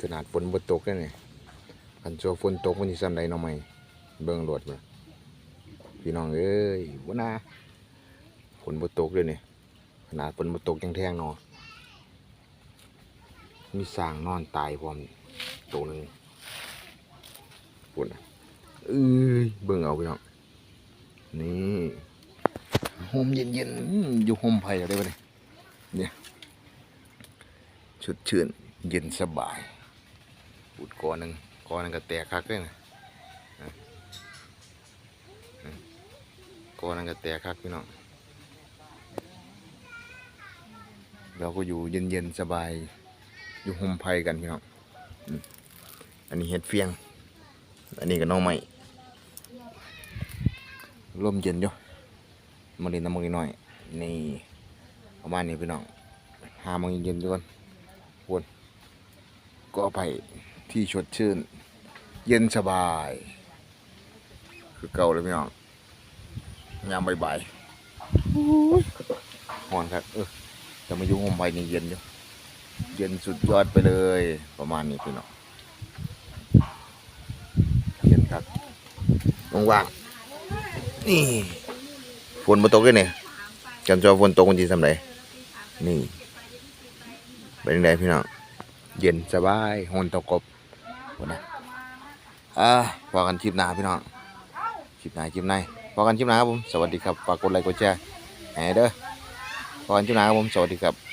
ขนาดฝนบ่ตกเลยนี่คันโซฝนตกมันสิซ้ำใดเนาะไหมเบิ่งรถมาพี่น้องเอ้ยบ่น่าฝนบ่ตกเลยนี่ขนาดฝนบ่ตกยังแทงนาะมีสร้างนอนตายพร้อมตัวหนึงปุ่นเอ้ยเบิ่งเอาพี่น้องนี่โฮมเย็นๆอยู่โฮมไผ่ได้บ่เนี่ยเนี่ยชุดเชื่นเย็นสบาย อุดก้อนหนึ่งก้อนหนึงก็แตกคักเลยนะก้อนหนึงก็แตกคักพี่น้องเราก็อยู่เย็นๆสบาย อยู่ห่มไผ่กันพี่น้องอันนี้เห็ดเฟียง อันนี้ก็น้องใหม่ลมเย็นอยู่มาเล่นน้ำมันอีกหน่อยนี่ประมาณนี้พี่น้องหามันเย็นๆด้วยกันวนก็ไป ที่ชดชื่น เย็นสบาย คือเก่าเลยพี่น้องยามบ่ายๆหอนครับ เออแต่มาอยู่ห่มไผ่นี่เย็นอยู่เย็นสุดยอดไปเลย ประมาณนี้พี่น้องเย็นครับว่างๆนี่ฝนมาตกเลยเนี่ยจำจอฝนตกวันที่สำไหนนี่เป็นยังไงพี่น้องเย็นสบายโหนตะกบ โหนะอ่าพอกันคลิปหน้าพี่น้องคลิปหน้าคลิปในพอกันคลิปหน้าครับผมสวัสดีครับฝากกดไลค์กดแชร์แห้เด้อพอกันคลิปหน้าครับผมสวัสดีครับ